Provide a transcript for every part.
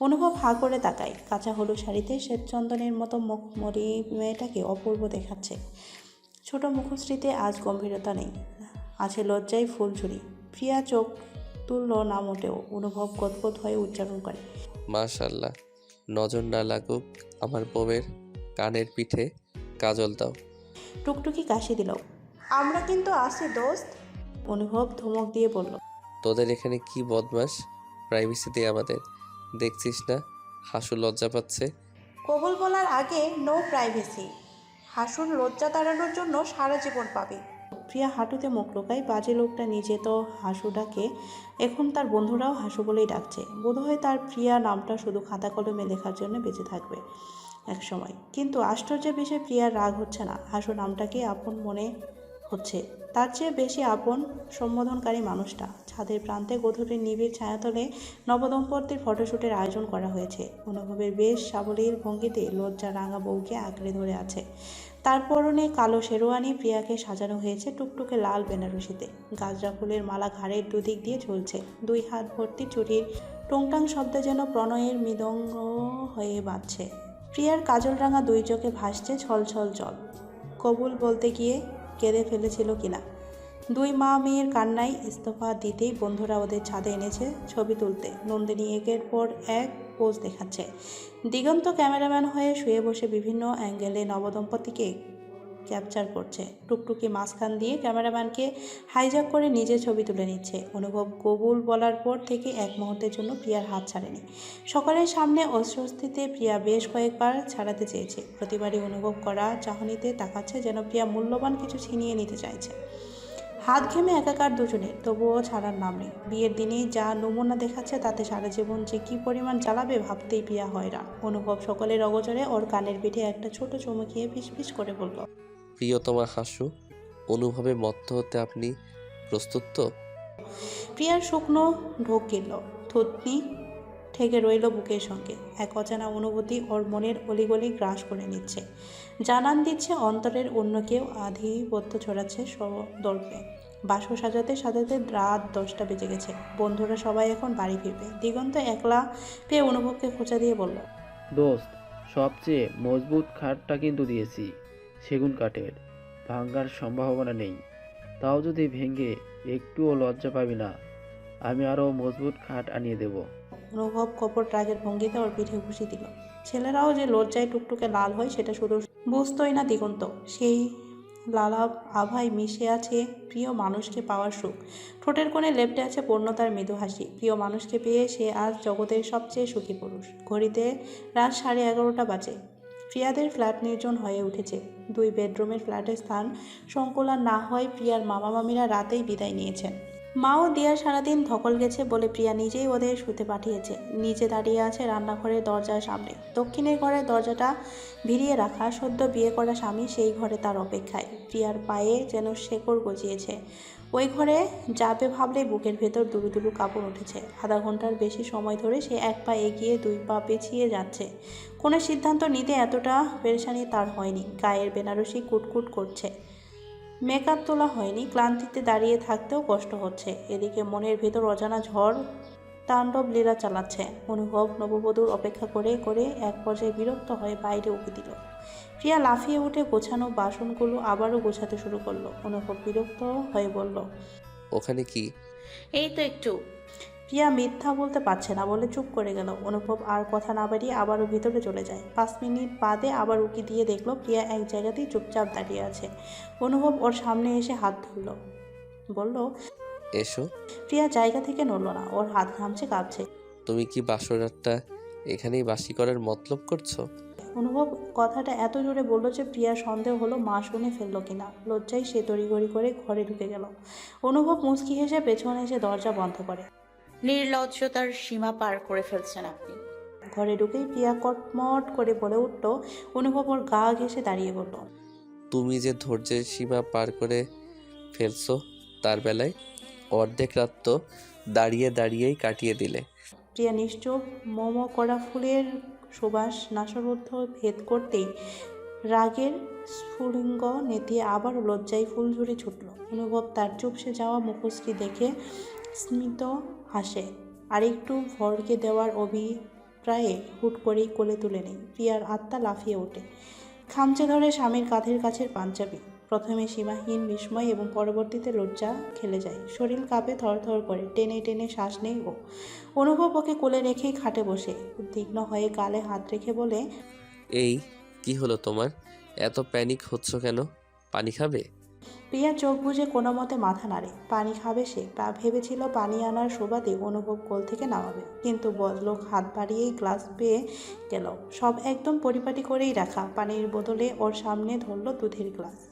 অনুভব হাঁ করে তাকায়। কাঁচা হলুদ শাড়িতে শ্বেতচন্দনের মতো মুখমরি মেয়েটাকে অপূর্ব দেখাচ্ছে। ছোট মুখশ্রীতে আজ গম্ভীরতা নেই। আছে লজ্জায় ফুলঝুরি প্রিয়া চোখ তুলল না মোটেও। অনুভব গদগদ হয়ে উচ্চারণ করে। মাশাল্লাহ। নজর না লাগুক আমার বউয়ের কানের পিঠে। কাজল দাও। টুকটুকি কাশি দিল। আমরা কিন্তু আসি দোস্ত। অনুভব ধমক দিয়ে বলল তোদের এখানে কি বদমাস প্রাইভেসি দিয়ে আমাদের। দেখছিস না? হাসু লজ্জা পাচ্ছে। কবুল বলার আগে নো প্রাইভেসি হাসুর লজ্জা তাড়ানোর জন্য সারা জীবন পাবে। প্রিয়া হাঁটুতে মুখ লোকায় বাজে লোকটা নিজে তো হাসু ডাকে। এখন তার বন্ধুরাও হাসু বলেই ডাকছে। বোধহয় তার প্রিয়া নামটা শুধু খাতা কলমে লেখার জন্য বেঁচে থাকবে এক সময় কিন্তু আশ্চর্যের বিষয়ে প্রিয়ার রাগ হচ্ছে না। হাসু নামটাকে আপন মনে হচ্ছে। তার চেয়ে বেশি আপন, সম্বোধনকারী মানুষটা। ছাদের প্রান্তে গধূলির নিবিড় ছায়াতলে নবদম্পতির ফটোশ্যুটের আয়োজন করা হয়েছে। অনুভবের বেশ সাবলীল ভঙ্গিতে লজ্জা রাঙা বউকে আঁকড়ে ধরে আছে। তার পরনে কালো শেরওয়ানি প্রিয়াকে সাজানো হয়েছে টুকটুকে লাল বেনারসিতে। গাজরা ফুলের মালা ঘাড়ের দুদিক দিয়ে ঝুলছে। দুই হাত ভর্তি চুরির টুংটাং শব্দে যেন প্রণয়ের মৃদঙ্গ হয়ে বাজছে প্রিয়ার কাজল রাঙা দুই চোখে ভাসছে ছলছল জল। কবুল বলতে গিয়ে কেঁদে ফেলেছিল কিনা? দুই মা মেয়ের কান্নায় ইস্তফা দিতেই বন্ধুরা ওদের ছাদে এনেছে ছবি তুলতে। নন্দিনী একের পর এক পোজ দেখাচ্ছে। দিগন্ত ক্যামেরাম্যান হয়ে শুয়ে বসে বিভিন্ন অ্যাঙ্গেলে নবদম্পতিকে ক্যাপচার করছে। টুকটুকি মাঝখান দিয়ে ক্যামেরাম্যানকে হাইজ্যাক করে নিজে ছবি তুলে নিচ্ছে। অনুভব কবুল বলার পর থেকে এক মুহূর্তের জন্য প্রিয়ার হাত ছাড়েনি। সকালের সামনে অস্বস্তিতে প্রিয়া বেশ কয়েকবার ছাড়াতে চেয়েছে। প্রতিবারই অনুভব করা চাহনিতে তাকাচ্ছে যেন প্রিয়া মূল্যবান কিছু ছিনিয়ে নিতে চাইছে। হাত ঘেমে একাকার দুজনে, তবুও ছাড়ার নাম নেই। বিয়ের দিনেই যা নমুনা দেখাচ্ছে তাতে সারা জীবন যে কী পরিমাণ জ্বালাবে ভাবতেই প্রিয়া হয়রান। অনুভব সকলের অগোচরে ওর কানের পিঠে একটা ছোট চমকিয়ে ফিসফিস করে বলল প্রিয়তমা হাসু অনুভবে মত্ত হতে আপনি প্রস্তুত তো? প্রিয়ার শুকনো ঢোক গেল থুতনি ঠেকে রইল বুকের সঙ্গে। এক অজানা অনুভূতি ওর মনের অলিগলি গ্রাস করে নিচ্ছে। জানান দিচ্ছে অন্তরের অন্য কেউ আধিপত্য ছড়াচ্ছে সদর্পে। বাসর সাজাতে সাজাতে রাত দশটা বেজে গেছে। বন্ধুরা সবাই এখন বাড়ি ফিরবে। দিগন্ত একলা পেয়ে অনুভবকে খোঁচা দিয়ে বলল দোস্ত সবচেয়ে মজবুত খাটটা কিন্তু দিয়েছি। সেগুন কাঠের। ভাঙ্গার সম্ভাবনা নেই। তাও যদি ভেঙে একটুও লজ্জা পাবি না, আমি আরও মজবুত খাট আনিয়ে দেব। অনুভব কপট রাগের ভঙ্গিতে ওর পিঠে ঘুষি দিল। ছেলেরাও যে লজ্জায় টুকটুকে লাল হয়, সেটা শুধু বুঝতোই না দিগন্ত। সেই লালাভ আভায় মিশে আছে প্রিয় মানুষকে পাওয়ার সুখ। ঠোঁটের কোণে লেপটে আছে পূর্ণতার মৃদু হাসি। প্রিয় মানুষকে পেয়ে সে আজ জগতের সবচেয়ে সুখী পুরুষ। ঘড়িতে রাত সাড়ে এগারোটা বাজে। প্রিয়াদের ফ্ল্যাট নির্জন হয়ে উঠেছে। দুই বেডরুমের ফ্ল্যাটের স্থান সংকুলান না হয় প্রিয়ার মামা মামিরা রাতেই বিদায় নিয়েছেন। মাও দিয়া সারাদিন ধকল গেছে বলে প্রিয়া নিজেই ওদের শুতে পাঠিয়েছে। নিচে দাঁড়িয়ে আছে রান্নাঘরের দরজার সামনে। দক্ষিণের ঘরের দরজাটা ভিড়িয়ে রাখা সদ্য বিয়ে করা স্বামী সেই ঘরে তার অপেক্ষায়। প্রিয়ার পায়ে যেন শেকড় গজিয়েছে। ওই ঘরে যাবে ভাবলে বুকের ভেতর দুরু দুরু কাপড় উঠেছে। আধা ঘণ্টার বেশি সময় ধরে সে এক পা এগিয়ে দুই পা পেছিয়ে যাচ্ছে। কোনো সিদ্ধান্ত নিতে এতটা পেরেশানি তার হয়নি। গায়ের বেনারসি কুটকুট করছে। মেকআপ তোলা হয়নি ক্লান্তিতে দাঁড়িয়ে থাকতেও কষ্ট হচ্ছে। এদিকে মনের ভেতর অজানা ঝড় তাণ্ডব লীলা চালাচ্ছে। অনুভব নববধূর অপেক্ষা করে করে এক পর্যায়ে বিরক্ত হয়ে বাইরে উঁকি দিল। প্রিয়া লাফিয়ে উঠে গোছানো বাসনগুলো আবারও গোছাতে শুরু করল। অনুভব বিরক্ত হয়ে বলল ওখানে কি? এই তো একটু। প্রিয়া মিথ্যা বলতে পারছে না বলে চুপ করে গেল। অনুভব আর কথা না বাড়িয়ে আবারও ভিতরে চলে যায়। পাঁচ মিনিট বাদে আবার উকি দিয়ে দেখল প্রিয়া এক জায়গাতেই চুপচাপ দাঁড়িয়ে আছে। অনুভব ওর সামনে এসে হাত ধরল। বলল এসো। প্রিয়া জায়গা থেকে নড়ল না। ওর হাত ঘামছে কাঁপছে। তুমি কি বাসরাতটা এখানেই বাসি করার মতলব করছ? অনুভব কথাটা এত জোরে বলল যে প্রিয়া সন্দেহ হলো মা শুনে ফেলল কিনা। লজ্জায় সে তড়িঘড়ি করে ঘরে ঢুকে গেল। অনুভব মুচকি হেসে পেছনে এসে দরজা বন্ধ করে। নির্লজ্জতার সীমা পার করে ফেলছেন আপনি। ঘরে ঢুকেই প্রিয়া কটমট করে বলে উঠল অনুভব ওর গা ঘেসে দাঁড়িয়ে বলল তুমি যে ধৈর্যের সীমা পার করে ফেলছো তার বেলায় অর্ধেক রাত তো দাঁড়িয়ে দাঁড়িয়েই কাটিয়ে দিলে। প্রিয়া নিশ্চুপ মোমো করা ফুলের সুবাস নাসরুদ্ধ ভেদ করতেই রাগের স্ফুলিঙ্গ নেতিয়ে আবার লজ্জায় ফুলঝুরি ছুটল। অনুভব তার চুপসে যাওয়া মুখশ্রী দেখে স্মিত হাসে। আরেকটু ভরকে দেওয়ার অভিপ্রায়ে হুট করেই কোলে তুলে নেই প্রিয়ার আত্মা লাফিয়ে ওঠে। খামচে ধরে স্বামীর কাঁধের কাছের পাঞ্জাবি। প্রথমে সীমাহীন বিস্ময় এবং পরবর্তীতে লজ্জা খেলে যায়। শরীর কাঁপে থরথর করে। টেনে টেনে শ্বাস নেই ও। অনুভব ওকে কোলে রেখেই খাটে বসে। উদ্বিগ্ন হয়ে গালে হাত রেখে বলে, এই, কি হলো তোমার? এত প্যানিক হচ্ছ কেন? পানি খাবে? প্রিয়া চোখ বুজে কোনো মতে মাথা নাড়ে। পানি খাবে সে। পা ভেবেছিল পানি আনার সুবাদে অনুভব কোল থেকে নামাবে। কিন্তু বদলোক হাত বাড়িয়েই গ্লাস পেয়ে গেল। সব একদম পরিপাটি করেই রাখা। পানির বদলে ওর সামনে ধরলো দুধের গ্লাস।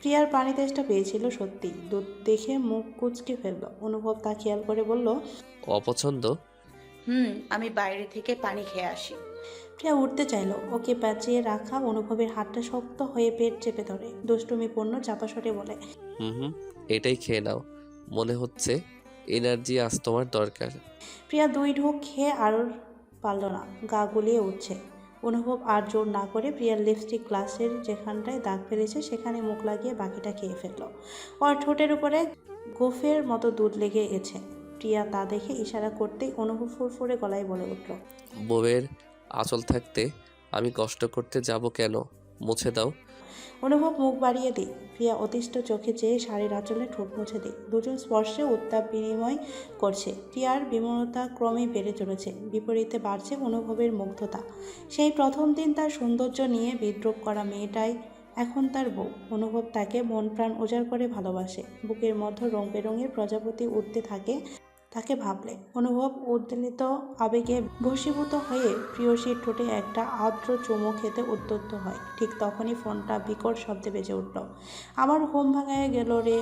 প্রিয়ার পানি তেষ্টা পেয়েছিল সত্যি দুধ দেখে মুখ কুচকে ফেলল। অনুভব তা খেয়াল করে বলল অপছন্দ? হুম আমি বাইরে থেকে পানি খেয়ে আসি। প্রিয়া উঠতে চাইলো। ওকে বাঁচিয়ে রাখা অনুভবের হাতটা শক্ত হয়ে পেট চেপে ধরে। দুষ্টুমিপূর্ণ চাপাসটে বলে হুম হুম এটাই খেয়ে নাও। মনে হচ্ছে এনার্জি আজ তোমার দরকার। প্রিয়া দুই ঢোক খেয়ে আর পারল না গা গুলিয়ে উঠছে। অনুভব আর জোর না করে প্রিয়ার লিপস্টিক গ্লাসের যেখানটায় দাগ ফেলেছে সেখানে মুখ লাগিয়ে বাকিটা খেয়ে ফেলল। ওর ঠোঁটের উপরে গোফের মতো দুধ লেগে গেছে। প্রিয়া তা দেখে ইশারা করতেই অনুভব ফুরফুরে গলায় বলে উঠল বউয়ের আঁচল থাকতে আমি কষ্ট করতে যাব কেন? মুছে দাও। অনুভব মুখ বাড়িয়ে দিই। প্রিয়া অতিষ্ঠ চোখে চেয়ে শাড়ির আঁচলে ঠোঁট মুছে দিই। দুজন স্পর্শে উত্তাপ বিনিময় করছে। প্রিয়ার বিমলতা ক্রমেই বেড়ে চলেছে। বিপরীতে বাড়ছে অনুভবের মুগ্ধতা। সেই প্রথম দিন তার সৌন্দর্য নিয়ে বিদ্রোপ করা মেয়েটাই এখন তার বউ। অনুভব তাকে মন প্রাণ উজাড় করে ভালোবাসে। বুকের মধ্যে রং বেরঙের প্রজাপতি উঠতে থাকে তাকে ভাবলে। অনুভব উদ্বেলিত আবেগে বশীভূত হয়ে প্রিয়সীর ঠোঁটে একটা আর্দ্র চুমো খেতে উদ্যত হয়। ঠিক তখনই ফোনটা বিকট শব্দে বেজে উঠল। আমার ঘুম ভাঙায় গেল রে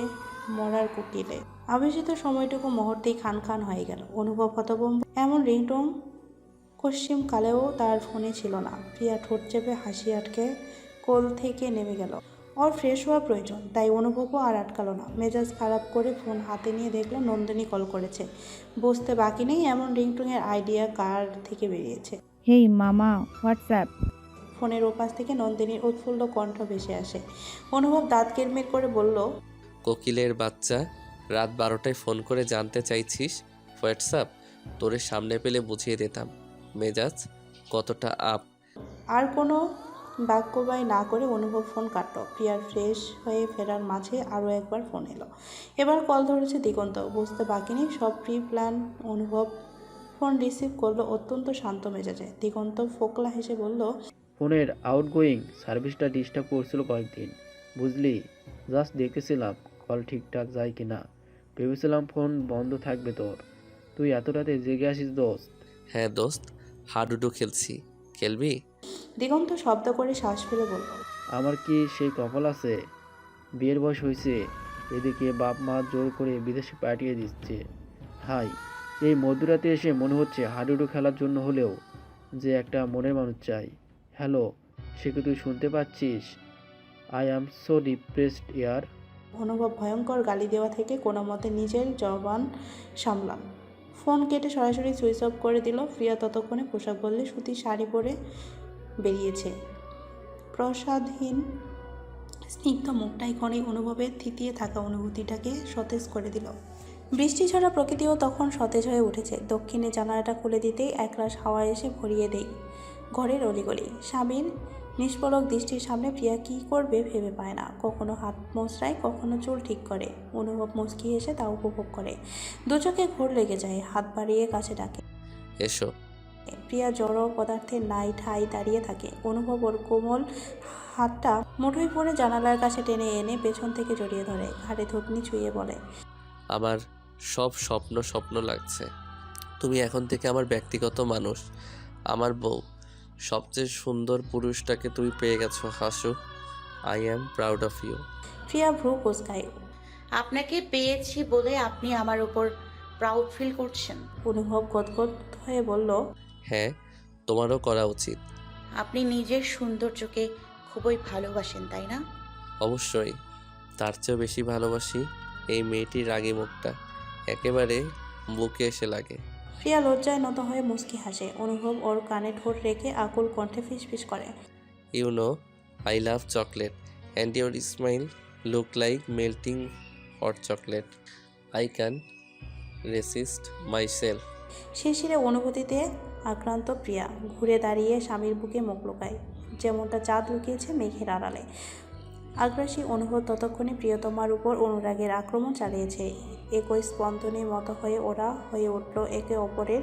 মরার কুটিলে। আবেশিত সময়টুকু মুহূর্তেই খান খান হয়ে গেল। অনুভব হতভম্ব। এমন রিংটোন পশ্চিম কালেও তার ফোনে ছিল না। প্রিয়া ঠোঁট চেপে হাসি আটকে কোল থেকে নেমে গেল। ওর ফ্রেশ হওয়া প্রয়োজন তাই অনুভবও আর আটকালো না। মেজাজ খারাপ করে ফোন হাতে নিয়ে দেখল নন্দিনী কল করেছে। বুঝতে বাকি নেই এমন রিংটুংয়ের আইডিয়া কার থেকে বেরিয়েছে? হেই মামা হোয়াটসঅ্যাপ? ফোনের ওপাশ থেকে নন্দিনীর উৎফুল্ল কণ্ঠ ভেসে আসে। অনুভব দাঁত কিরমির করে বলল কোকিলের বাচ্চা রাত বারোটায় ফোন করে জানতে চাইছিস? হোয়াটসঅ্যাপ? তোরে সামনে পেলে বুঝিয়ে দিতাম। মেজাজ কতটা আপ আর কোনো বাক্যবায় না করে অনুভব ফোন কাটলো। প্রিয়ার ফ্রেশ হয়ে ফেরার মাঝে আরও একবার ফোন এলো। এবার কল ধরেছে দিগন্ত। বুঝতে বাকি নেই সব pre plan Anubhav. Phone receive করল অত্যন্ত শান্ত মেজাজে। দিগন্ত ফোকলা হেসে বলল ফোনের আউটগোয়িং সার্ভিসটা ডিস্টার্ব করছিল কয়েকদিন। বুঝলি জাস্ট দেখেছিলাম কল ঠিকঠাক যায় কি না। ভেবেছিলাম ফোন বন্ধ থাকবে তোর। তুই এত রাতে জেগে আসিস দোস্ত? হ্যাঁ দোস্ত হাডুডু খেলছি। খেলবি? দিগন্ত শব্দ করে শ্বাস ফেলে বলল আমার কি সেই কপাল আছে? বিয়ের বয়স হয়েছে। এদিকে বাপ মা জোর করে বিদেশে পাঠিয়ে দিচ্ছে। হাই এই মধ্যরাতে এসে মনে হচ্ছে হাডুডু খেলার জন্য হলেও যে একটা মনের মানুষ চাই। হ্যালো সে কি তুই শুনতে পাচ্ছিস? আই অ্যাম সো ডিপ্রেসড ইয়ার। অনুভব ভয়ঙ্কর গালি দেওয়া থেকে কোনো মতে নিজের জবান সামলাম ফোন কেটে সরাসরি সুইচ অফ করে দিল। প্রিয়া ততক্ষণে পোশাক বললে সুতির শাড়ি পরে বেরিয়েছে। প্রসাদহীন স্নিগ্ধ মুখটাই ক্ষণে অনুভবের থিতিয়ে থাকা অনুভূতিটাকে সতেজ করে দিল। বৃষ্টি ছড়া প্রকৃতিও তখন সতেজ হয়ে উঠেছে। দক্ষিণে জানালাটা খুলে দিতেই একরাশ হাওয়া এসে ভরিয়ে দেই। ঘরের অলিগলি। স্বামীর নিষ্পলক দৃষ্টির সামনে প্রিয়া কী করবে ভেবে পায় না। কখনো হাত মোচড়ায় কখনো চুল ঠিক করে। অনুভব মুচকি এসে তা উপভোগ করে। দু চোখে ঘোর লেগে যায়। হাত বাড়িয়ে কাছে ডাকে। এসো। প্রিয়া জড় পদার্থের নাই ঠাই দাঁড়িয়ে থাকে। অনুভব ওর কোমল হাতটা মুঠোয় পরে জানালার কাছে টেনে এনে পেছন থেকে জড়িয়ে ধরে ঘাড়ে থুতনি ছুঁয়ে বলে আমার সব স্বপ্ন স্বপ্ন লাগছে। তুমি এখন থেকে আমার ব্যক্তিগত মানুষ। আমার বউ সবচেয়ে সুন্দর পুরুষটাকে তুমি পেয়ে গেছো Hasu. I am proud of you Priya ভ্রু কোসকায় আপনাকে পেয়েছি বলে আপনি আমার উপর প্রাউড ফিল করছেন। অনুভব গদগদ হয়ে বলল হ্যাঁ তোমারও করা উচিত। আপনি নিজের সৌন্দর্যকে খুবই ভালোবাসেন তাই না? অবশ্যই। তার চেয়েও বেশি ভালোবাসি এই মেয়েটির রাগী মুখটা। একেবারে বুকে এসে লাগে। প্রিয়া লজ্জায় নত হয়ে মুচকি হাসে। অনুভব ওর কানে ঠোঁট রেখে আকুল কণ্ঠে ফিসফিস করে। You know I love chocolate and your smile look like melting hot chocolate. I can resist myself. শিশিরে অনুভূতিতে আক্রান্ত প্রিয়া ঘুরে দাঁড়িয়ে স্বামীর বুকে মুখ লুকায়। যেমনটা চাঁদ লুকিয়েছে মেঘের আড়ালে। আগ্রাসী অনুভব ততক্ষণে প্রিয়তমার উপর অনুরাগের আক্রমণ চালিয়েছে। একই স্পন্দনের মতো হয়ে ওরা হয়ে উঠল একে অপরের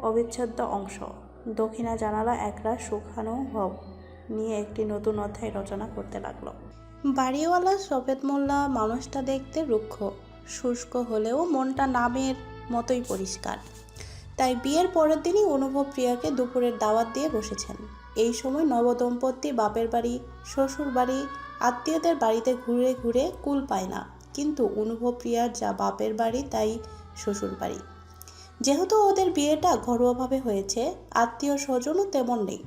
অবিচ্ছেদ্য অংশ। দক্ষিণা জানালা একরা সুখানো ভব নিয়ে একটি নতুন অধ্যায় রচনা করতে লাগল। বাড়িওয়ালা সফেদ মোল্লা মানুষটা দেখতে রুক্ষ। শুষ্ক হলেও মনটা নামের মতোই পরিষ্কার। তাই বিয়ের পরের দিনই অনুভব প্রিয়াকে দুপুরের দাওয়াত দিয়ে বসেছেন। এই সময় নবদম্পতি বাপের বাড়ি, শ্বশুর বাড়ি, আত্মীয়দের বাড়িতে ঘুরে ঘুরে কুল পায় না। কিন্তু অনুভব প্রিয়ার যা বাপের বাড়ি, তাই শ্বশুর বাড়ি। যেহেতু ওদের বিয়েটা ঘরোয়াভাবে হয়েছে আত্মীয় স্বজনও তেমন নেই।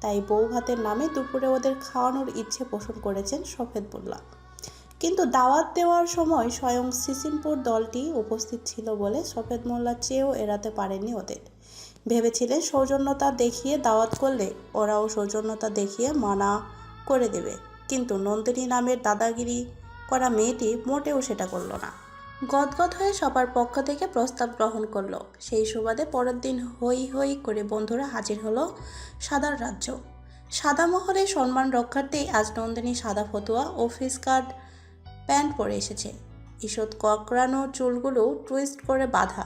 তাই বউ ভাতের নামে দুপুরে ওদের খাওয়ানোর ইচ্ছে পোষণ করেছেন সফেদ মোল্লা। কিন্তু দাওয়াত দেওয়ার সময় স্বয়ং সিসিমপুর দলটি উপস্থিত ছিল বলে সফেদ মোল্লা চেয়েও এড়াতে পারেনি ওদের। ভেবেছিলেন সৌজন্যতা দেখিয়ে দাওয়াত করলে ওরাও সৌজন্যতা দেখিয়ে মানা করে দেবে। কিন্তু নন্দিনী নামের দাদাগিরি করা মেয়েটি মোটেও সেটা করল না। গদগদ হয়ে সবার পক্ষ থেকে প্রস্তাব গ্রহণ করল। সেই সুবাদে পরের দিন হই হই করে বন্ধুরা হাজির হলো সাদার রাজ্য। সাদা মহলে সম্মান রক্ষার্থেই আজ নন্দিনী সাদা ফতুয়া অফিস কার্ড প্যান্ট পরে এসেছে। ঈষৎ ককড়ানো চুলগুলো টুইস্ট করে বাঁধা।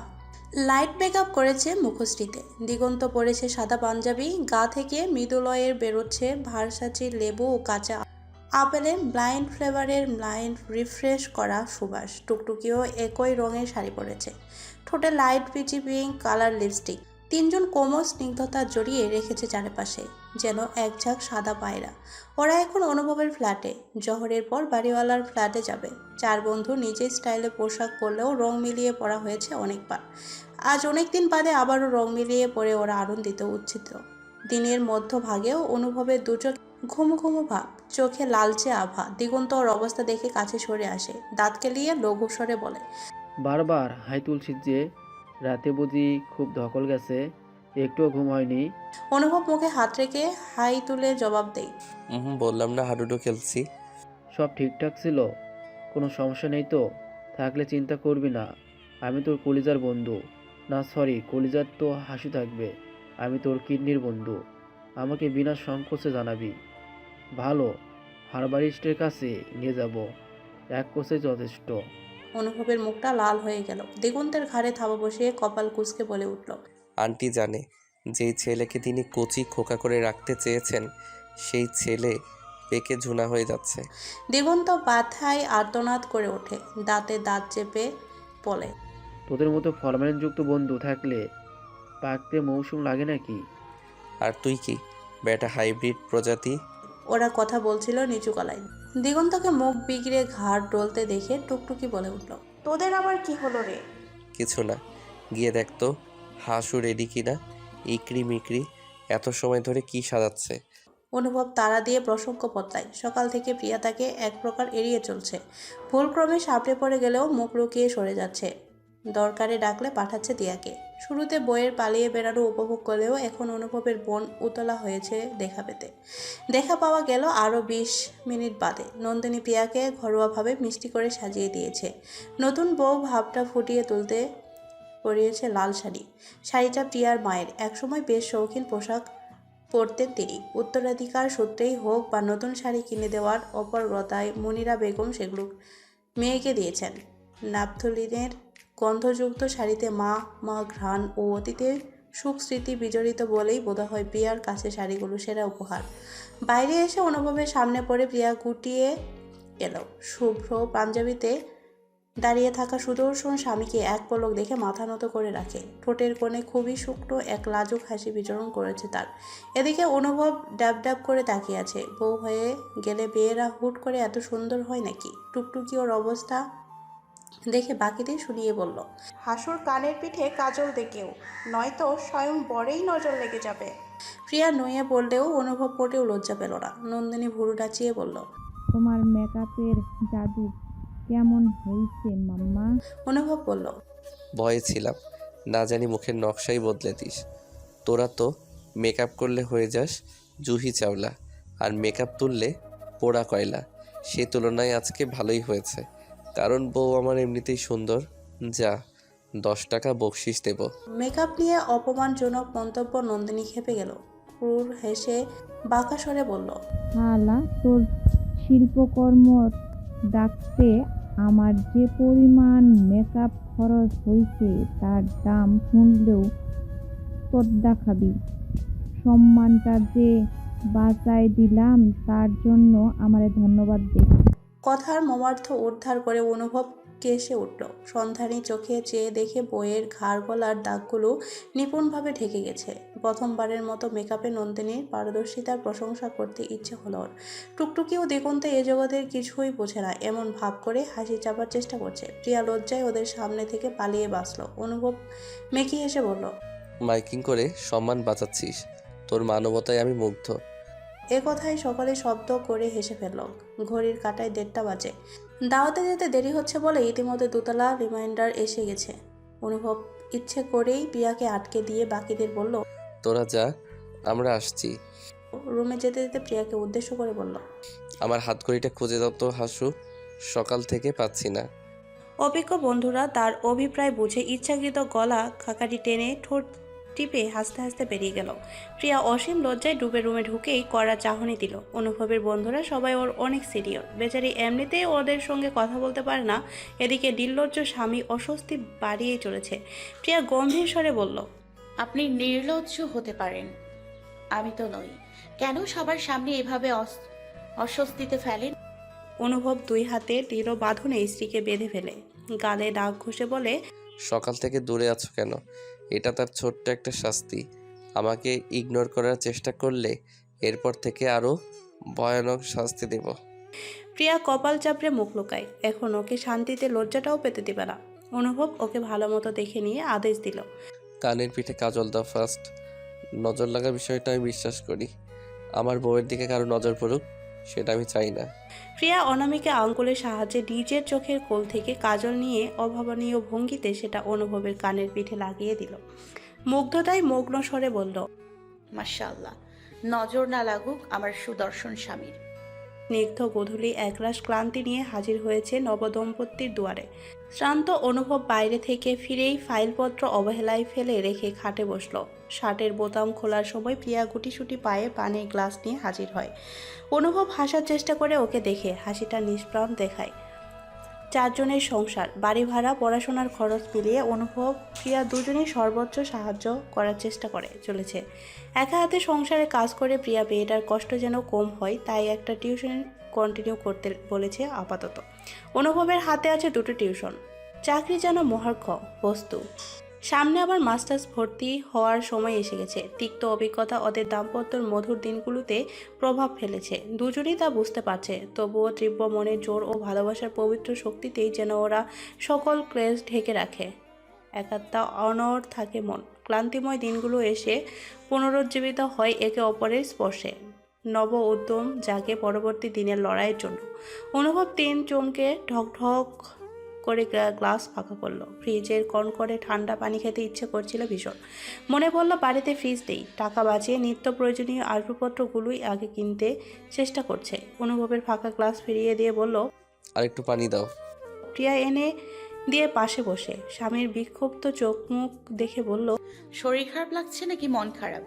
লাইট মেকআপ করেছে মুখশ্রীতে। দিগন্ত পরেছে সাদা পাঞ্জাবি, গা থেকে মৃদুলয়ের বেরোচ্ছে ভারসাচি লেবু ও কাঁচা আপেলে ব্লাইন্ড ফ্লেভারের ব্লাইন্ড রিফ্রেশ করা সুবাস। টুকটুকিও একই রঙের শাড়ি পরেছে। ঠোঁটে light peachy pink colour lipstick. তিনজন কোমল স্নিগ্ধতা জড়িয়ে রেখেছে চারপাশে, যেন এক ঝাঁক সাদা পায়রা। ওরা এখন অনুভবের ফ্ল্যাটে। জহরের পর বাড়িওয়ালার ফ্ল্যাটে যাবে। চার বন্ধু নিজের স্টাইলে পোশাক পরলেও রং মিলিয়ে পরা হয়েছে অনেকবার। আজ অনেক দিন বাদে আবারও রং মিলিয়ে পরে ওরা আনন্দিত, উচ্ছিত। দিনের মধ্যভাগেও অনুভবের দুচোখ ঘুমু ঘুমু ভাব, চোখে লালচে আভা, দিগন্ত ওর অবস্থা দেখে কাছে সরে আসে। দাঁত কেলিয়ে লঘু স্বরে বলে, বারবার হাই তুলছিস যে রাতে বুঝি খুব ধকল গেছে একটুও ঘুম হয়নি। অনুভব মুখে হাত রেখে হাই তুলে জবাব দেই। হুম বললাম না হাডুডু খেলছি। সব ঠিকঠাক ছিল কোনো সমস্যা নেই তো? থাকলে চিন্তা করবি না আমি তোর কলিজার বন্ধু। না সরি কলিজার তো হাসি থাকবে আমি তোর কিডনির বন্ধু। আমাকে বিনা সংকোচে জানাবি। ভালো হারবারিস্টের কাছে নিয়ে যাব এক কোষে যথেষ্ট। অনুভবের মুখটা লাল হয়ে গেল। দিগন্তের ঘাড়ে থাবা বসিয়ে কপাল কুচকে বলে উঠল আন্টি জানে যেই ছেলেকে তিনি কচি খোকা করে রাখতে চেয়েছেন সেই ছেলে পেকে ঝুনা হয়ে যাচ্ছে। দিগন্ত বাথায় আর্তনাদ করে ওঠে দাঁতে দাঁত চেপে বলে তোদের মতো ফরমালিনযুক্ত বন্ধু থাকলে পাকতে মৌসুম লাগে নাকি? আর তুই কি বেটা হাইব্রিড প্রজাতি? ওরা কথা বলছিল নিচু গলায়। দিগন্তকে মুখ বিগড়ে ঘাড় ডলতে দেখে টুকটুকি বলে উঠল তোদের আবার কি হলো রে? কিছু না। গিয়ে দেখতো হাসু রেডি কিনা? ইকরি মিকরি এত সময় ধরে কি সাজাচ্ছে? অনুভব তারা দিয়ে প্রসঙ্গ বদলায় সকাল থেকে প্রিয়া তাকে এক প্রকার এড়িয়ে চলছে। ভুলক্রমে সাপড়ে পড়ে গেলেও মুখ লুকিয়ে সরে যাচ্ছে। দরকারে ডাকলে পাঠাচ্ছে দিয়াকে। শুরুতে বইয়ের পালিয়ে বেড়ানো উপভোগ করলেও এখন অনুভবের বন উতলা হয়েছে দেখা পেতে। দেখা পাওয়া গেল আরও বিশ মিনিট বাদে। নন্দিনী প্রিয়াকে ঘরোয়াভাবে মিষ্টি করে সাজিয়ে দিয়েছে। নতুন বউ ভাবটা ফুটিয়ে তুলতে পরিয়েছে লাল শাড়ি। শাড়িটা প্রিয়ার মায়ের। একসময় বেশ শৌখিন পোশাক পরতেন তিনি। উত্তরাধিকার সূত্রেই হোক বা নতুন শাড়ি কিনে দেওয়ার অপরগতায় মনিরা বেগম সেগুলো মেয়েকে দিয়েছেন। নাপথলিনের গন্ধযুক্ত শাড়িতে মা মা ঘ্রাণ ও অতীতের সুখ স্মৃতি বিজড়িত বলেই বোধহয় প্রিয়ার কাছে শাড়িগুলো সেরা উপহার। বাইরে এসে অনুভবের সামনে পড়ে প্রিয়া গুটিয়ে এলো। শুভ্র পাঞ্জাবিতে দাঁড়িয়ে থাকা সুদর্শন স্বামীকে এক পলক দেখে মাথা নত করে রাখে। ঠোঁটের কোণে খুবই শুকনো এক লাজুক হাসি বিচরণ করেছে তার। এদিকে অনুভব ডাব ডাব করে তাকিয়ে আছে। বউ হয়ে গেলে মেয়েরা হুট করে এত সুন্দর হয় নাকি? টুকটুকি ওর অবস্থা দেখে বাকিদের শুনিয়ে বলল হাসুর কানের পিঠে কাজল দেখেও নয়তো স্বয়ং বরেই নজর লেগে যাবে। প্রিয়া নইয়ে বললেও অনুভব মোটেও লজ্জা পেল না। নন্দিনী ভুরু ডাচিয়ে বলল তোমার মেকআপের জাদু কেমন হয়েছে মাম্মা? অনুভব বলল ভয়ে ছিলাম। না জানি মুখের নকশাই বদলে দিস। তোরা তো মেকআপ করলে হয়ে যাস জুহি চাওলা আর মেকআপ তুললে পোড়া কয়লা। সে তুলনায় আজকে ভালোই হয়েছে। কারণ বউ আমার এমনিতেই সুন্দর। যা দশ টাকা বকশিস দেব। মেকআপ নিয়ে অপমানজনক মন্তব্য নন্দিনী খেপে গেল। ক্রুর হেসে বাঁকা স্বরে বলল হালা তোর শিল্পকর্ম ডাকতে আমার যে পরিমাণ মেকআপ খরচ হয়েছে তার দাম শুনলেও তদ্দা খাবি সম্মানটা যে বাঁচাই দিলাম তার জন্য আমারে ধন্যবাদ দে। কথার মমার্থ উদ্ধার করে অনুভব কেসে উঠল। সন্ধানী চোখে চেয়ে দেখে বইয়ের ঘাড় গলার দাগগুলো নিপুণভাবে ঢেকে গেছে। প্রথমবারের মতো মেকআপে নন্দিনীর পারদর্শিতার প্রশংসা করতে ইচ্ছে হলো ওর। টুকটুকি ও দিগন্তে এ জগতের কিছুই বোঝে না, এমন ভাব করে হাসি চাপার চেষ্টা করছে। প্রিয়া লজ্জায় ওদের সামনে থেকে পালিয়ে বাঁচল। অনুভব মেকি হেসে বলল, মাইকিং করে সম্মান বাঁচাচ্ছিস। তোর মানবতায় আমি মুগ্ধ। এ কথায় সকলে শব্দ করে হেসে ফেলল। ঘড়ির কাটায় দেড়টা বাজে। দাওয়াতে যেতে দেরি হচ্ছে বলে ইতিমধ্যে দুতলা রিমাইন্ডার এসে গেছে। অনুভব ইচ্ছে করেই প্রিয়াকে আটকে দিয়ে বাকিদের বলল তোরা যা আমরা আসছি। রুমে যেতে যেতে প্রিয়াকে উদ্দেশ্য করে বলল আমার হাত ঘড়িটা খুঁজে দাও তো হাসু সকাল থেকে পাচ্ছি না। অভিজ্ঞ বন্ধুরা তার অভিপ্রায় বুঝে ইচ্ছাকৃত গলা খাকাটি টেনে ঠোঁট টিপে হাসতে হাসতে বেরিয়ে গেল। প্রিয়া অসীম লজ্জায় ডুবে রুমে ঢুকেই কড়া চাহনি দিল। অনুভবের বন্ধুরা সবাই ওর অনেক সিনিয়র। বেচারি এমনিতেই ওদের সঙ্গে কথা বলতে পারে না এদিকে নির্লজ্জ স্বামী অস্বস্তি বাড়িয়েই চলেছে। প্রিয়া গম্ভীর স্বরে বলল আপনি নির্লজ্জ হতে পারেন আমি তো নই। কেন সবার সামনে এভাবে অস- অস্বস্তিতে ফেলেন? অনুভব দুই হাতে দৃঢ় বাঁধনে স্ত্রীকে বেঁধে ফেলে। গালে দাগ ঘষে বলে সকাল থেকে দূরে আছো কেন? এটা তার ছোট্ট একটা শাস্তি। আমাকে ইগনোর করার চেষ্টা করলে এরপর থেকে আরও ভয়ানক শাস্তি দেব। প্রিয়া কপাল চাপড়ে মুখ লুকায়। এখন ওকে শান্তিতে লজ্জাটাও পেতে দিবে না। অনুভব ওকে ভালো মতো দেখে নিয়ে আদেশ দিল। কানের পিঠে কাজল দাও ফার্স্ট নজর লাগা বিষয়টা আমি বিশ্বাস করি। আমার বউয়ের দিকে কারও নজর পড়ুক। সেটা আমি চাই না। প্রিয়া অনামিকে আঙ্গুলের সাহায্যে নিজের চোখের কোল থেকে কাজল নিয়ে অভাবনীয় ভঙ্গিতে সেটা অনুভবের কানের পিঠে লাগিয়ে দিল। মুগ্ধতায় মগ্ন স্বরে বলল মাশাআল্লাহ। নজর না লাগুক আমার সুদর্শন স্বামীর। স্নিগ্ধ গধূলি একরাশ ক্লান্তি নিয়ে হাজির হয়েছে নবদম্পতির দুয়ারে। শ্রান্ত অনুভব বাইরে থেকে ফিরেই ফাইলপত্র অবহেলায় ফেলে রেখে খাটে বসল। শার্টের বোতাম খোলার সময় প্রিয়া গুটিসুটি পায়ে পানির গ্লাস নিয়ে হাজির হয়। অনুভব হাসার চেষ্টা করে ওকে দেখে হাসিটা নিষ্প্রাণ দেখায়। চারজনের সংসার, বাড়ি ভাড়া, পড়াশোনার খরচ মিলিয়ে অনুভব প্রিয়া দুজনেই সর্বোচ্চ সাহায্য করার চেষ্টা করে চলেছে। একা হাতে সংসারে কাজ করে প্রিয়া মেয়েটার কষ্ট যেন কম হয়, তাই একটা টিউশন কন্টিনিউ করতে বলেছে আপাতত। অনুভবের হাতে আছে দুটো টিউশন। চাকরি যেন মহার্ঘ, বস্তু। সামনে আবার মাস্টার্স ভর্তি হওয়ার সময় এসে গেছে। তিক্ত অভিজ্ঞতা ওদের দাম্পত্যর মধুর দিনগুলোতে প্রভাব ফেলেছে। দুজনেই তা বুঝতে পারছে। তবুও তীব্র মনের জোর ও ভালোবাসার পবিত্র শক্তিতেই যেন ওরা সকল ক্রেজ ঢেকে রাখে। একাত্তা অনর থাকে মন। ক্লান্তিময় দিনগুলো এসে পুনরুজ্জীবিত হয় একে অপরের স্পর্শে। নব উদ্যম জাগে পরবর্তী দিনের লড়াইয়ের জন্য। অনুভব তিন চমকে ঢক ঢক করে গ্লাস ফাঁকা করল। ফ্রিজের কনকরে ঠান্ডা পানি খেতে ইচ্ছে করছিল ভীষণ। মনে পড়ল বাড়িতে ফ্রিজ নেই। টাকা বাঁচিয়ে নিত্য প্রয়োজনীয় আসবাবপত্রগুলোই আগে কিনতে চেষ্টা করছে। অনুভবের ফাঁকা গ্লাস ফিরিয়ে দিয়ে বলল আর একটু পানি দাও। প্রিয়া এনে দিয়ে পাশে বসে। স্বামীর বিক্ষুব্ধ চোখ মুখ দেখে বলল শরীর খারাপ লাগছে নাকি? মন খারাপ?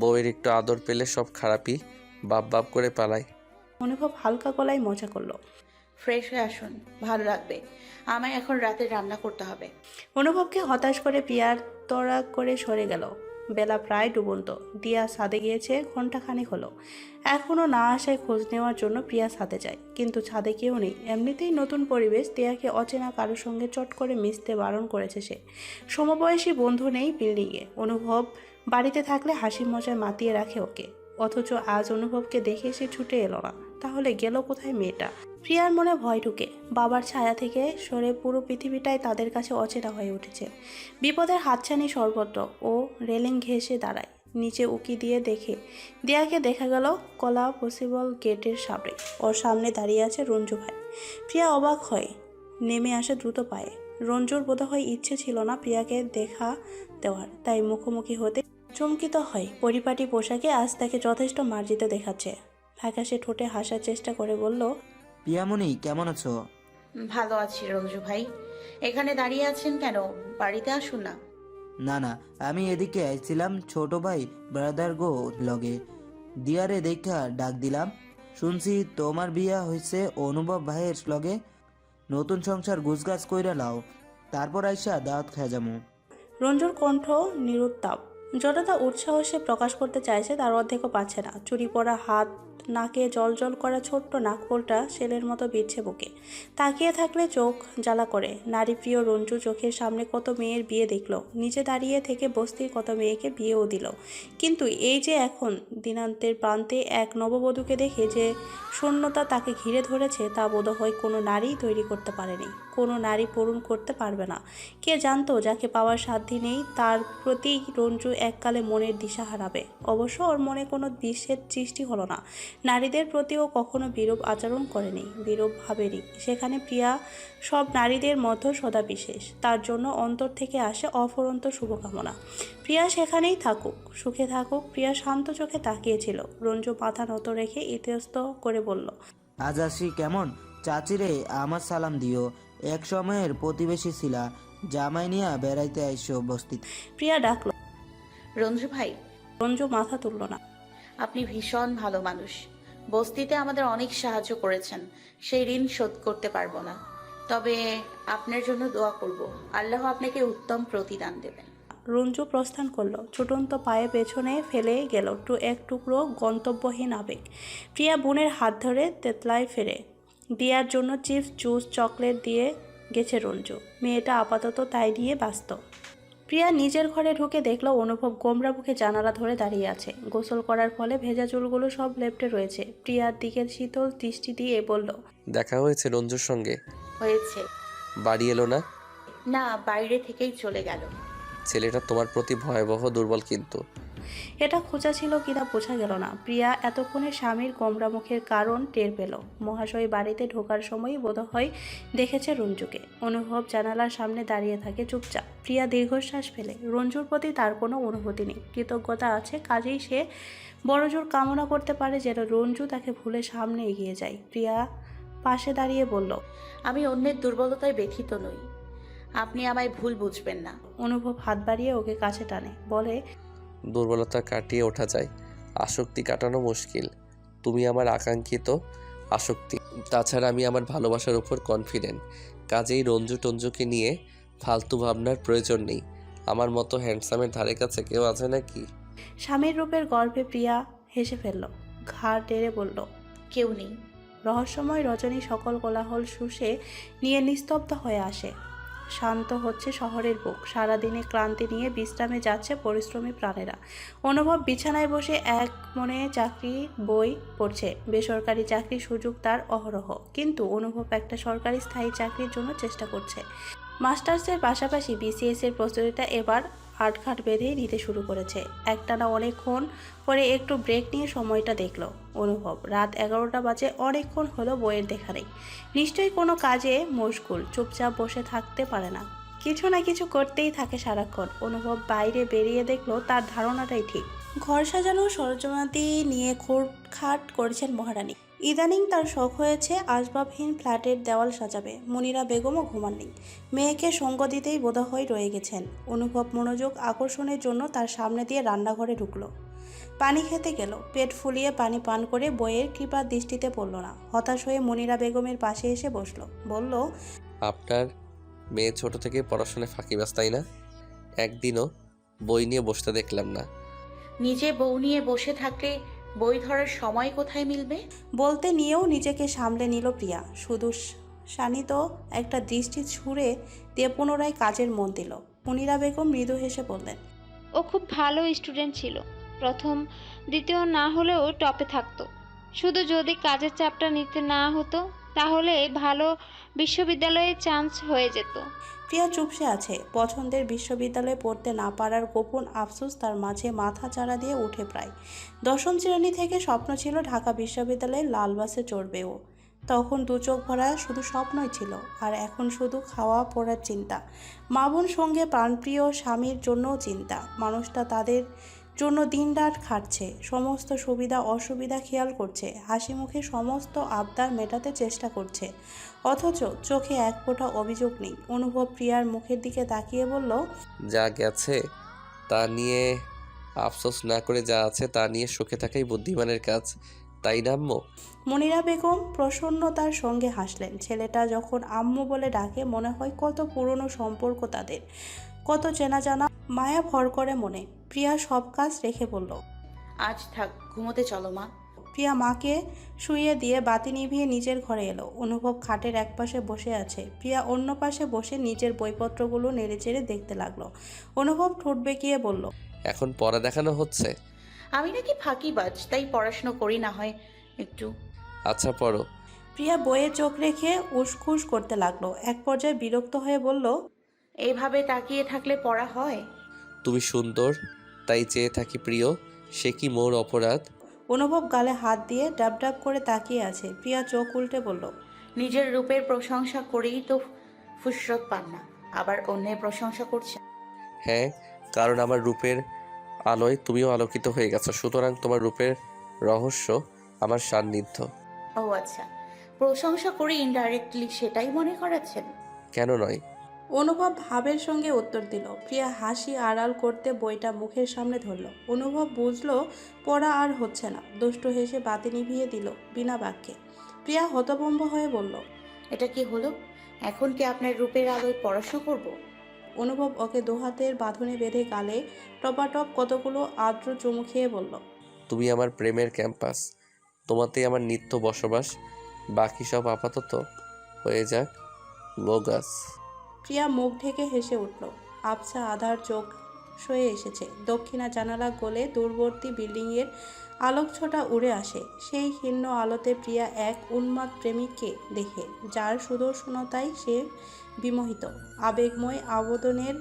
বউয়ের একটু আদর পেলে সব খারাপই। বাপ বাপ করে পালায়। অনুভব হালকা গলায় মজা করল। ফ্রেশ হয়ে আসুন, ভালো লাগবে। আমায় এখন রাতে রান্না করতে হবে। অনুভবকে হতাশ করে পিয়ার তড়া করে সরে গেল। বেলা প্রায় ডুবন্ত দিয়া ছাদে গিয়েছে ঘন্টাখানেক হলো। এখনও না আসায় খোঁজ নেওয়ার জন্য প্রিয়া ছাদে যায়। কিন্তু ছাদে কেউ নেই। এমনিতেই নতুন পরিবেশ। তিয়াকে অচেনা কারোর সঙ্গে চট করে মিশতে বারণ করেছে সে। সমবয়সী বন্ধু নেই বিল্ডিংয়ে। অনুভব বাড়িতে থাকলে হাসি মজায় মাতিয়ে রাখে ওকে। অথচ আজ অনুভবকে দেখে সে ছুটে এলো না। তাহলে গেল কোথায় মেয়েটা? প্রিয়ার মনে ভয় ঢুকে। বাবার ছায়া থেকে সরে পুরো পৃথিবীটাই তাদের কাছে অচেনা হয়ে উঠেছে। বিপদের হাতছানি সর্বত্র। ও রেলিং ঘেঁষে দাঁড়ায়। নিচে উকি দিয়ে দেখে। দিয়াকে দেখা গেল কলা পসিবল গেটের সামনে। ওর সামনে দাঁড়িয়ে আছে রঞ্জু ভাই। প্রিয়া অবাক হয়। নেমে আসে দ্রুত পায়ে। রঞ্জুর বোধহয় ইচ্ছে ছিল না প্রিয়াকে দেখা দেওয়ার। তাই মুখোমুখি হতে চমকিত হয়। পরিপাটি পোশাকে আজ তাকে যথেষ্ট মার্জিত দেখাচ্ছে। ফ্যাকাশে ঠোঁটে হাসার চেষ্টা করে বলল পিয়ামণি কেমন আছো? ভালো আছি রঞ্জু ভাই। এখানে দাঁড়িয়ে আছেন কেন? বাড়িতে আসুন না। না না আমি এদিকে আইছিলাম ছোট ভাই ব্রাদার গো লগে। দিয়ারে দেখা ডাক দিলাম। শুনছি তোমার বিয়া হয়েছে অনুভব ভাইয়ের লগে। নতুন সংসার গুছগাছ কইরা লাও। তারপর আইসা দাওয়াত খায় যামু। রঞ্জুর কণ্ঠ নিরুত্তাপ। যতটা উৎসাহ সে প্রকাশ করতে চাইছে তার অর্ধেকও পাচ্ছে না। চুরি পরা হাত নাকে জল জল করা ছোট্ট নাকফোলটা ছেলের মতো বিচ্ছে বুকে। তাকিয়ে থাকলে চোখ জ্বালা করে। নারী প্রিয় রঞ্জু চোখের সামনে কত মেয়ের বিয়ে দেখল। নিজে দাঁড়িয়ে থেকে বস্তির কত মেয়েকে বিয়েও দিল। কিন্তু এই যে এখন দিনান্তের প্রান্তে এক নববধূকে দেখে যে শূন্যতা তাকে ঘিরে ধরেছে, তা বোধহয় কোনো নারী তৈরি করতে পারেনি। কোনো নারী পূরণ করতে পারবে না। কে জানতো যাকে পাওয়ার সাধ্য নেই, তার প্রতি রঞ্জু এককালে মনের দিশা হারাবে। অবশ্য ওর মনে কোনো বিষের সৃষ্টি হলো না। নারীদের প্রতিও কখনো বিরূপ আচরণ করেনি বিরূপ ভাবেনি। সেখানে প্রিয়া সব নারীদের মধ্যে সদা বিশেষ তার জন্য অন্তর থেকে আসে অফরন্ত শুভকামনা। প্রিয়া সেখানেই থাকুক সুখে থাকুক। প্রিয়া শান্ত চোখে তাকিয়েছিল। রঞ্জু মাথা নত রেখে ইতস্ত করে বলল আজ আসি কেমন? চাচিরে আমার সালাম দিও। এক সময়ের প্রতিবেশী ছিলা জামাই নিয়া বেড়াইতে আইসো বস্তিতে প্রিয়া ডাকলো রঞ্জু ভাই। রঞ্জু মাথা তুলল না। আপনি ভীষণ ভালো মানুষ। বস্তিতে আমাদের অনেক সাহায্য করেছেন, সেই ঋণ শোধ করতে পারব না। তবে আপনার জন্য দোয়া করব, আল্লাহ আপনাকে উত্তম প্রতিদান দেবেন। রঞ্জু প্রস্থান করল, ছুটন্ত পায়ে পেছনে ফেলে গেল টু এক টুকরো গন্তব্যহীন আবেগ। প্রিয়া বোনের হাত ধরে তেতলায় ফেরে। দিয়ার জন্য চিপস, জুস, চকলেট দিয়ে গেছে রঞ্জু। মেয়েটা আপাতত তাই নিয়ে ব্যস্ত। প্রিয়া নিজের ঘরে ঢুকে দেখল অনুভব গোমরা মুখে জানালা ধরে দাঁড়িয়ে আছে। গোসল করার ফলে ভেজা চুলগুলো সব লেপটে রয়েছে। প্রিয়ার দিকে শীতল দৃষ্টি দিয়ে বলল দেখা হয়েছে রঞ্জুর সঙ্গে? হয়েছে। বাড়ি এলো না? না বাইরে থেকেই চলে গেল। ছেলেটা তোমার প্রতি ভয়াবহ দুর্বল কিন্তু। এটা খোঁজা ছিল কিনা বোঝা গেল না। প্রিয়া এতক্ষণে স্বামীর গোমরা মুখের কারণ টের পেল। মহাশয় বাড়িতে ঢোকার সময়ই বোধহয় দেখেছে রঞ্জুকে। অনুভব জানালার সামনে দাঁড়িয়ে থাকে চুপচাপ। প্রিয়া দীর্ঘশ্বাস ফেলে। রঞ্জুর প্রতি তার কোনো অনুভূতি নেই। কৃতজ্ঞতা আছে কাজেই সে বড়জোর কামনা করতে পারে যেন রঞ্জু তাকে ভুলে সামনে এগিয়ে যায়। প্রিয়া পাশে দাঁড়িয়ে বলল আমি অন্যের দুর্বলতায় ব্যথিত নই। আপনি আমায় ভুল বুঝবেন না। অনুভব হাত বাড়িয়ে ওকে কাছে টানে। বলে দুর্বলতা কাটিয়ে ওঠা যায়। আসক্তি কাটানো মুশকিল। তুমি আমার আকাঙ্ক্ষিত আসক্তি। তাছাড়া আমি আমার ভালোবাসার উপর কনফিডেন্ট কাজেই রঞ্জু টঞ্জুকে নিয়ে ফালতু ভাবনার প্রয়োজন নেই। আমার মতো হ্যান্ডসামের ধারে কাছে কেউ আছে নাকি? স্বামীর রূপের গর্ভে প্রিয়া হেসে ফেলল। ঘাড় টেরে বলল, কেউ নেই। রহস্যময় রজনী সকল কোলাহল শুষে নিয়ে নিস্তব্ধ হয়ে আসে। শান্ত হচ্ছে শহরের বুক। সারাদিনে ক্লান্তি নিয়ে বিশ্রামে যাচ্ছে পরিশ্রমী প্রাণেরা। অনুভব, বিছানায় বসে এক মনে চাকরি বই পড়ছে। বেসরকারি চাকরির সুযোগ তার অহরহ। কিন্তু অনুভব একটা সরকারি স্থায়ী চাকরির জন্য চেষ্টা করছে। মাস্টার্সের পাশাপাশি বিসিএসের প্রস্তুতিটা এবার আটঘাট বেঁধেই নিতে শুরু করেছে। একটানা অনেকক্ষণ পরে একটু ব্রেক নিয়ে সময়টা দেখল অনুভব। রাত এগারোটা বাজে অনেকক্ষণ হলো বইয়ের দেখা নেই নিশ্চয়ই কোনো কাজে মশগুল চুপচাপ বসে থাকতে পারে না। কিছু না কিছু করতেই থাকে সারাক্ষণ। অনুভব বাইরে বেরিয়ে দেখল তার ধারণাটাই ঠিক। ঘর সাজানো সরঞ্জামাদি নিয়ে খাট করেছেন মহারানী। ইদানিং তার শখ হয়েছে আসবাবহীন ফ্ল্যাটের দেওয়াল সাজাবে। মনিরা বেগমও ঘুমাননি মেয়েকে সঙ্গ দিতেই বোধহয় রয়ে গেছেন। অনুভব মনোযোগ আকর্ষণের জন্য তার সামনে দিয়ে রান্নাঘরে ঢুকলো। পানি খেতে গেল। পেট ফুলিয়ে পানি পান করে বইয়ের কৃপার দৃষ্টিতে পড়ল না। হতাশ হয়ে মনিরা বেগমের পাশে এসে বসল। বলল আপনার মেয়ে ছোট থেকে পড়াশোনায় ফাঁকিবাজ তাই না? একদিনও বই নিয়ে বসতে দেখলাম না। নিজে বউ নিয়ে বসে থাকলে বই ধরার সময় কোথায় মিলবে? বলতে নিয়েও নিজেকে সামলে নিল প্রিয়া। শুধু শানিত একটা দৃষ্টি ছুঁড়ে দিয়ে পুনরায় কাজের মন দিল। মুনিরা বেগম মৃদু হেসে বললেন ও খুব ভালো স্টুডেন্ট ছিল। প্রথম দ্বিতীয় না হলেও টপে থাকতো। শুধু যদি কাজের চাপটা নিতে না হতো তাহলে ভালো বিশ্ববিদ্যালয়ে চান্স হয়ে যেত। প্রিয়া চুপসে আছে। পছন্দের বিশ্ববিদ্যালয়ে পড়তে না পারার গোপন আফসোস তার মাঝে মাথা চাড়া দিয়ে উঠে প্রায়। দশম শ্রেণি থেকে স্বপ্ন ছিল ঢাকা বিশ্ববিদ্যালয়ে লাল বাসে চড়বে ও। তখন দু চোখ ভরা শুধু স্বপ্নই ছিল, আর এখন শুধু খাওয়া পড়ার চিন্তা। মা বোন সঙ্গে প্রাণপ্রিয় স্বামীর জন্যও চিন্তা। মানুষটা তাদের জন্য দিনরাত খাটছে, সমস্ত সুবিধা অসুবিধা খেয়াল করছে হাসি মুখে সমস্ত আবদার মেটাতে চেষ্টা করছে। অথচ চোখে এক ফোঁটা অভিযোগ নেই। অনুভব প্রিয়ার মুখের দিকে তাকিয়ে বলল যা গেছে তা নিয়ে আফসোস না করে যা আছে তা নিয়ে সুখে থাকাই বুদ্ধিমানের কাজ তাই না আম্মু? মনিরা বেগম প্রসন্নতার সঙ্গে হাসলেন। ছেলেটা যখন আম্মু বলে ডাকে মনে হয় কত পুরনো সম্পর্ক তাদের। কত চেনা জানা মায়া ভর করে মনে। প্রিয়া সব কাজ রেখে বলল আজ থাক ঘুমোতে চলো মা। প্রিয়া মাকে শুইয়ে দিয়ে বাতি নিভিয়ে নিজের ঘরে এলো। অনুভব খাটের একপাশে বসে আছে। প্রিয়া অন্য পাশে বসে নিজের বইপত্রগুলো নেড়েচেড়ে দেখতে লাগল। অনুভব ঠোঁট বেঁকিয়ে বলল এখন পড়া দেখানো হচ্ছে? আমি নাকি ফাঁকিবাজ তাই পড়াশুনো করি না হয় একটু। আচ্ছা পড়ো। প্রিয়া বইয়ে চোখ রেখে উসখুস করতে লাগল। এক পর্যায়ে বিরক্ত হয়ে বলল এইভাবে তাকিয়ে থাকলে পড়া হয়? তুমি সুন্দর তাই চেয়ে থাকি প্রিয় সে কি মোর অপরাধ? অনুভব গালে হাত দিয়ে ডাব ডাব করে তাকিয়ে আছে। প্রিয়া চোখ উল্টে বলল নিজের রূপের প্রশংসা করেই তো ফুসরত পান না। আবার অন্যের প্রশংসা করছেন। হ্যাঁ কারণ আমার রূপের আলোয় তুমিও আলোকিত হয়ে গেছো। সুতরাং তোমার রূপের রহস্য আমার সান্নিধ্য। ও আচ্ছা। প্রশংসা করে ইনডাইরেক্টলি সেটাই মনে করাচ্ছেন? কেন নয়? অনুভব ভাবের সঙ্গে উত্তর দিল। প্রিয়া হাসি আড়াল করতে বইটা মুখের সামনে ধরল। অনুভব বুঝলো পড়া আর হচ্ছে না। দুষ্ট হেসে বাতি নিভিয়ে দিল বিনা বাক্যে। প্রিয়া হতভম্ব হয়ে বলল এটা কি হলো? এখন কি আপনার রূপের আলোয় পড়াশোনা করব। অনুভব ওকে দোহাতের বাঁধনে বেঁধে গালে টপাটপ কতগুলো আর্দ্র চুমু খেয়ে বলল তুমি আমার প্রেমের ক্যাম্পাস। তোমাতেই আমার নিত্য বসবাস। বাকি সব আপাতত হয়ে যাক। বোগাস। প্রিয়া মুখ ঢেকে হেসে উঠল। আবছা আধার চোখ সয়ে এসেছে। দক্ষিণা জানালা গোলে দূরবর্তী বিল্ডিংয়ের আলোকছোটা উড়ে আসে। সেই ক্ষীণ আলোতে প্রিয়া এক উন্মাদ প্রেমিককে দেখে, যার সুদর্শনতায় সে বিমোহিত। আবেগময় আবেদনের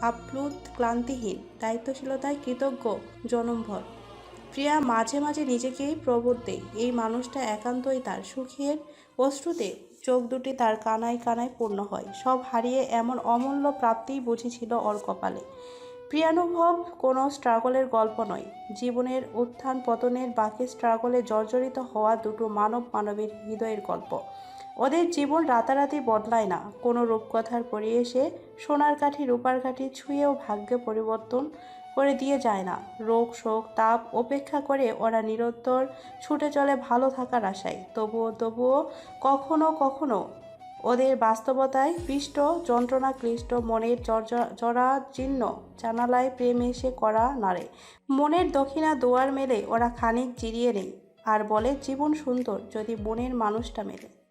আপ্লুত ক্লান্তিহীন, দায়িত্বশীলতায় কৃতজ্ঞ জনমভর। প্রিয়া মাঝে মাঝে নিজেকেই প্রবোধ দেয়। এই মানুষটা একান্তই তার সুখের অশ্রুতে চোখ দুটি তার কানায় কানায় পূর্ণ হয়। সব হারিয়ে এমন অমূল্য প্রাপ্তিই বুঝেছিল ওর কপালে। প্রিয়ানুভব কোনো স্ট্রাগলের গল্প নয়। জীবনের উত্থান পতনের বাকি স্ট্রাগলে জর্জরিত হওয়া দুটো মানব মানবীর হৃদয়ের গল্প। ওদের জীবন রাতারাতি বদলায় না। কোনো রূপকথার পরিবেশে সোনার কাঠি, রূপার কাঠি ছুঁয়েও ভাগ্যে পরিবর্তন করে দিয়ে যায় না। রোগ শোক, তাপ উপেক্ষা করে ওরা নিরন্তর ছুটে চলে ভালো থাকার আশায়। তবুও তবুও কখনো কখনো ওদের বাস্তবতায় পৃষ্ট যন্ত্রণা ক্লিষ্ট মনের জরাজীর্ণ জানালায় প্রেম এসে করা নাড়ে। মনের দক্ষিণা দুয়ার মেলে, ওরা খানিক জিরিয়ে নেই। আর বলে, জীবন সুন্দর, যদি মনের মানুষটা মেলে।